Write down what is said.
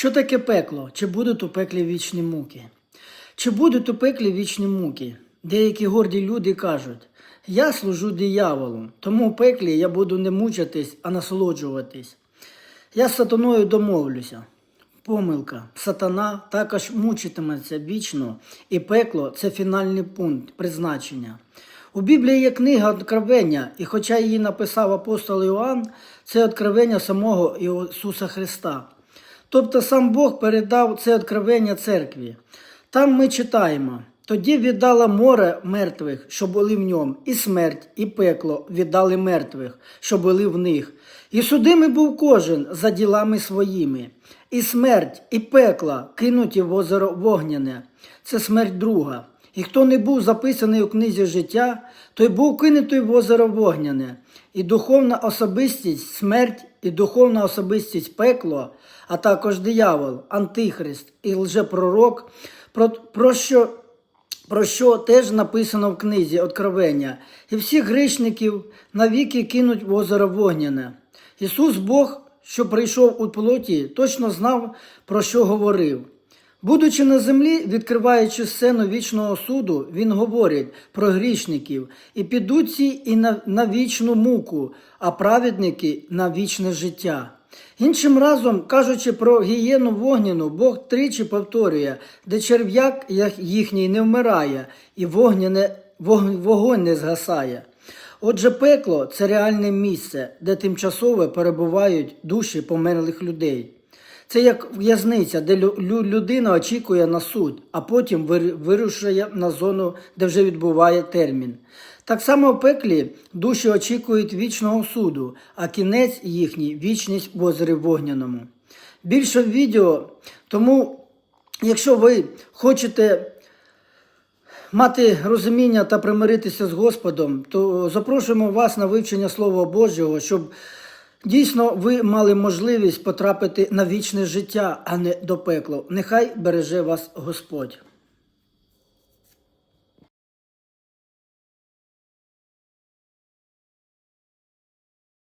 Що таке пекло? Чи будуть у пеклі вічні муки? Чи будуть у пеклі вічні муки? Деякі горді люди кажуть: я служу дияволу, тому у пеклі я буду не мучитись, а насолоджуватись. Я з сатаною домовлюся. Помилка. Сатана також мучитиметься вічно, і пекло це фінальний пункт призначення. У Біблії є книга Откровення, і хоча її написав апостол Іоанн, це откровення самого Ісуса Христа. Тобто сам Бог передав це откровення церкві. Там ми читаємо: тоді віддала море мертвих, що були в ньому, і смерть, і пекло віддали мертвих, що були в них. І судимий був кожен за ділами своїми. І смерть, і пекла кинуті в озеро вогняне. Це смерть друга. І хто не був записаний у книзі життя, той був кинутий в озеро вогняне. І духовна особистість, смерть, і духовна особистість пекло, а також диявол, антихрист і лжепророк, про, про що про що теж написано в книзі Откровення, і всіх грішників навіки кинуть в озеро вогняне. Ісус Бог, що прийшов у плоті, точно знав, про що говорив. Будучи на землі, відкриваючи сцену вічного суду, Він говорить про грішників, і підуть ці і на, на вічну муку, а праведники на вічне життя. Іншим разом, кажучи про гієну вогняну, Бог тричі повторює, де черв'як їхній не вмирає, і вогняне, вогонь не згасає. Отже, пекло це реальне місце, де тимчасово перебувають душі померлих людей. Це як в'язниця, де лю- лю- людина очікує на суд, а потім вирушує на зону, де вже відбуває термін. Так само в пеклі душі очікують вічного суду, а кінець їхній вічність в озері вогняному. Більше відео, тому якщо ви хочете мати розуміння та примиритися з Господом, то запрошуємо вас на вивчення Слова Божого, щоб дійсно ви мали можливість потрапити на вічне життя, а не до пекла. Нехай береже вас Господь.